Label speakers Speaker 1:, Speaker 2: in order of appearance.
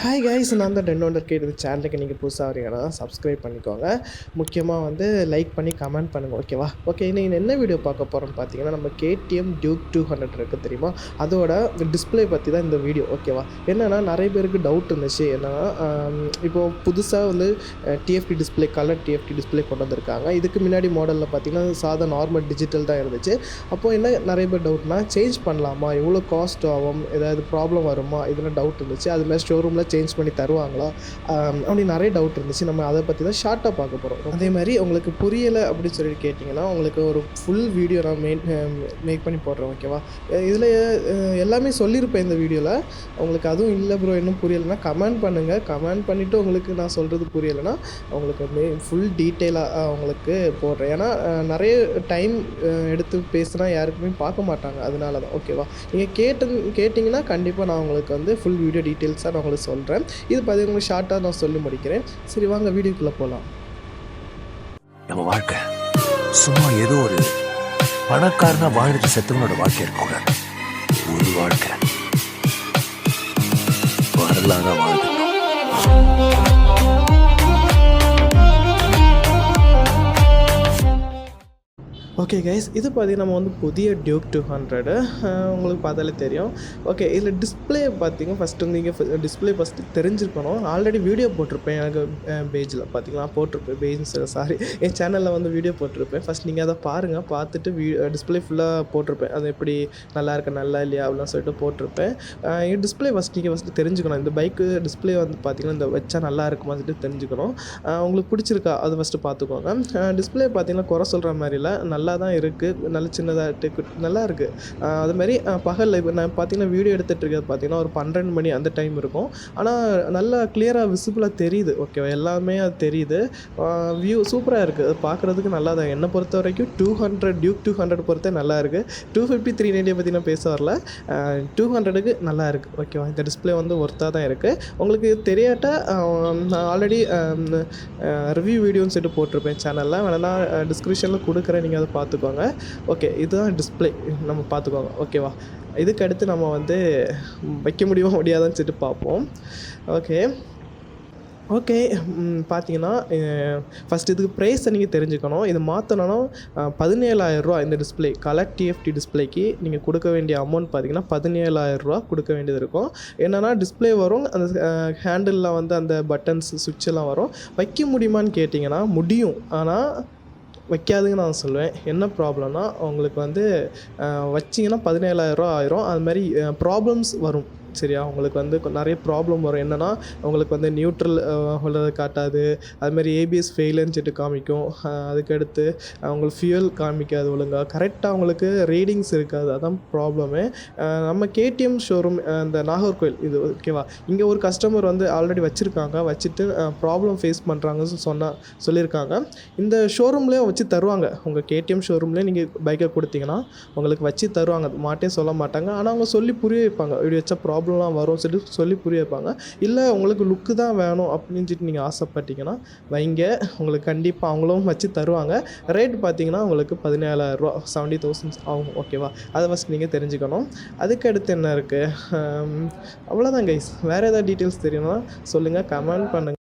Speaker 1: Hi guys நான் தான் ten wonder gate சேனலுக்கு நீங்கள் புதுசாக வரீங்கன்னா சப்ஸ்கிரைப் பண்ணிக்கோங்க. முக்கியமாக வந்து லைக் பண்ணி கமெண்ட் பண்ணுங்கள் ஓகேவா ஓகே இன்னைக்கு என்ன வீடியோ பார்க்க போகிறோம்னு பார்த்தீங்கன்னா நம்ம கேடிஎம் டியூக் டூ ஹண்ட்ரட் இருக்குது தெரியுமா? அதோட டிஸ்ப்ளே பற்றி தான் இந்த வீடியோ ஓகேவா என்னென்னா நிறைய பேருக்கு டவுட் இருந்துச்சு. என்னென்னா இப்போது புதுசாக வந்து TFT display colour TFT display கொண்டு வந்திருக்காங்க. இதுக்கு முன்னாடி மாடலில் பார்த்தீங்கன்னா சாதா நார்மல் டிஜிட்டல் தான் இருந்துச்சு. அப்போது என்ன நிறைய பேர் டவுட்னா சேஞ்ச் பண்ணலாமா? எவ்வளோ காஸ்ட் ஆகும்? ஏதாவது ப்ராப்ளம் வருமா? இதெல்லாம் டவுட் இருந்துச்சு. அதுமாதிரி ஷோரூமில் சேஞ்ச் பண்ணி தருவாங்களா? அப்படி நிறைய டவுட் இருந்துச்சு. நம்ம அதை பற்றி தான் ஷார்ட்டாக பார்க்க போகிறோம் அதே மாதிரி உங்களுக்கு புரியலை அப்படின்னு சொல்லிட்டு கேட்டிங்கன்னா உங்களுக்கு ஒரு ஃபுல் வீடியோ நான் மெயின் மேக் பண்ணி போடுறேன் ஓகேவா இதில் எல்லாமே சொல்லியிருப்பேன் இந்த வீடியோவில் உங்களுக்கு அதுவும் இல்லை ப்ரோ இன்னும் புரியலைன்னா கமெண்ட் பண்ணுங்கள் கமெண்ட் பண்ணிவிட்டு உங்களுக்கு நான் சொல்கிறது புரியலைன்னா உங்களுக்கு மே ஃபுல் டீட்டெயிலாக உங்களுக்கு போடுறேன். ஏன்னா நிறைய டைம் எடுத்து பேசுனா யாருக்குமே பார்க்க மாட்டாங்க. அதனால தான் ஓகேவா நீங்கள் கேட்டு கேட்டிங்கன்னா கண்டிப்பாக நான் உங்களுக்கு வந்து ஃபுல் வீடியோ டீட்டெயில்ஸாக நான் உங்களுக்கு சொல்கிறேன் இது பார்த்தீங்கன்னா ஷார்ட்டாக நான் சொல்லி முடிக்கிறேன். சரி வாங்க வீடியோக்குள்ளே போகலாம்
Speaker 2: நம்ம வாழ்க்கை சும்மா ஏதோ ஒரு பணக்காரனா வாழ்ந்துட்டு செத்தவனோட வாழ்க்கை இருக்கக்கூடாது ஒரு வாழ்க்கை. வரலாறா வாழ்க்கை.
Speaker 1: ஓகே கைஸ் இது பார்த்தீங்கன்னா நம்ம வந்து புதிய டியூக் டூ ஹண்ட்ரடு உங்களுக்கு பார்த்தாலே தெரியும். ஓகே இதில் டிஸ்பிளே பார்த்தீங்கன்னா ஃபஸ்ட்டு நீங்கள் டிஸ்பிளே ஃபஸ்ட்டு தெரிஞ்சிருக்கணும். ஆல்ரெடி வீடியோ போட்டிருப்பேன் எனக்கு பேஜில் பார்த்தீங்கன்னா போட்டிருப்பேன் பேஜ் சாரி என் சேனலில் வந்து வீடியோ போட்டிருப்பேன். ஃபஸ்ட் நீங்கள் அதை பாருங்கள் பார்த்துட்டு வீ டிஸ்பிளே ஃபுல்லாக போட்டிருப்பேன். அது எப்படி நல்லா இருக்கு நல்லா இல்லையா அப்படிலாம் சொல்லிட்டு போட்டிருப்பேன். என் டிஸ்பிளே ஃபஸ்ட் நீங்கள் ஃபஸ்ட்டு தெரிஞ்சுக்கணும். இந்த பைக்கு டிஸ்பிளே வந்து பார்த்தீங்கன்னா இந்த வச்சா நல்லா இருக்குமா சொல்லிட்டு தெரிஞ்சுக்கணும். உங்களுக்கு பிடிச்சிருக்கா அது ஃபஸ்ட்டு பார்த்துக்கோங்க. டிஸ்பிளே பார்த்தீங்கன்னா குறை சொல்கிற மாதிரி இல்லை நல்லா தான் இருக்குது நல்ல சின்னதாக நல்லா இருக்குது அது மாதிரி பகலில் இப்போ நான் பார்த்தீங்கன்னா வீடியோ எடுத்துகிட்டு இருக்கிறது பார்த்தீங்கன்னா ஒரு பன்னெண்டு மணி அந்த டைம் இருக்கும். ஆனால் நல்லா கிளியராக விசிபிளாக தெரியுது. ஓகேவா எல்லாமே அது தெரியுது. வியூ சூப்பராக இருக்குது அது பார்க்குறதுக்கு நல்லா தான் என்னை பொறுத்த வரைக்கும் two hundred Duke two hundred பொறுத்தே நல்லா இருக்குது டூ ஃபிஃப்டி த்ரீ நைன்ட்டியை பற்றி நான் பேச வரல. டூ ஹண்ட்ரடுக்கு நல்லா இருக்குது ஓகேவா இந்த டிஸ்பிளே வந்து ஒர்த்தாக தான் இருக்குது உங்களுக்கு தெரியாட்டால் நான் ஆல்ரெடி ரிவ்யூ வீடியோன்னு சொல்லிட்டு போட்டிருப்பேன் சேனலில் வேணா டிஸ்கிரிப்ஷனில் கொடுக்குறேன். நீங்கள் அதை பார்த்துக்கோங்க. ஓகே இதுதான் டிஸ்பிளே நம்ம பார்த்துக்கோங்க. ஓகேவா இதுக்கு அடுத்து நம்ம வந்து வைக்க முடியுமா முடியாதான்னு சொல்லிட்டு பார்ப்போம். ஓகே ஓகே பார்த்தீங்கன்னா ஃபஸ்ட் இதுக்கு ப்ரைஸை நீங்கள் தெரிஞ்சுக்கணும். இது மாற்றணும்னா பதினேழாயிரரூவா இந்த டிஸ்பிளே கலர் டிஎஃப்டி டிஸ்பிளேக்கு நீங்கள் கொடுக்க வேண்டிய அமௌண்ட் பார்த்தீங்கன்னா பதினேழாயிரரூவா கொடுக்க வேண்டியது இருக்கும். என்னென்னா டிஸ்பிளே வரும் அந்த ஹேண்டிலில் வந்து அந்த பட்டன்ஸ் சுவிட்செல்லாம் வரும். வைக்க முடியுமான்னு கேட்டிங்கன்னா முடியும். ஆனால் வைக்காதுன்னு நான் சொல்லுவேன். என்ன ப்ராப்ளம்னா உங்களுக்கு வந்து அஹ், வச்சிங்கன்னா பதினேழாயிரரூவா ஆயிரும். அது மாதிரி ப்ராப்ளம்ஸ் வரும். சரியா? உங்களுக்கு வந்து நிறைய ப்ராப்ளம் வரும். என்னென்னா உங்களுக்கு வந்து நியூட்ரல் உள்ளதை காட்டாது. அதுமாதிரி ஏபிஎஸ் ஃபெயிலுன்னு சொல்லிட்டு காமிக்கும். அதுக்கடுத்து அவங்களுக்கு ஃபியூயல் ஃபியூல் காமிக்காது ஒழுங்காக கரெக்டாக அவங்களுக்கு ரீடிங்ஸ் இருக்காது. அதான் ப்ராப்ளமே நம்ம கேடிஎம் ஷோரூம் இந்த நாகர்கோவில் இது ஓகேவா இங்கே ஒரு கஸ்டமர் வந்து ஆல்ரெடி வச்சுருக்காங்க. வச்சுட்டு ப்ராப்ளம் ஃபேஸ் பண்ணுறாங்கன்னு சொன்னால் சொல்லியிருக்காங்க இந்த ஷோரூம்லேயே வச்சு தருவாங்க. உங்கள் கேடிஎம் ஷோரூம்லேயே நீங்கள் பைக்கை கொடுத்தீங்கன்னா உங்களுக்கு வச்சு தருவாங்க. மாட்டே சொல்ல மாட்டாங்க. ஆனால் அவங்க சொல்லி புரிய வைப்பாங்க. இப்படி வச்சா ப்ராப்ளம்லாம் வரும் சொல்லி சொல்லி புரிய வைப்பாங்க இல்லை உங்களுக்கு லுக்கு தான் வேணும் அப்படின்னு சொல்லிட்டு நீங்கள் ஆசைப்பட்டீங்கன்னா வைங்க. உங்களுக்கு கண்டிப்பாக அவங்களும் வச்சு தருவாங்க. ரேட் பார்த்தீங்கன்னா உங்களுக்கு பதினேழாயிரரூவா செவன்ட்டி தௌசண்ட்ஸ் ஆகும். ஓகேவா அதை ஃபஸ்ட் நீங்கள் தெரிஞ்சுக்கணும். அதுக்கு அடுத்து என்ன இருக்குது அவ்வளோதான் கைஸ் வேறு ஏதாவது டீட்டெயில்ஸ் தெரியணும்னா சொல்லுங்கள் கமெண்ட் பண்ணுங்கள்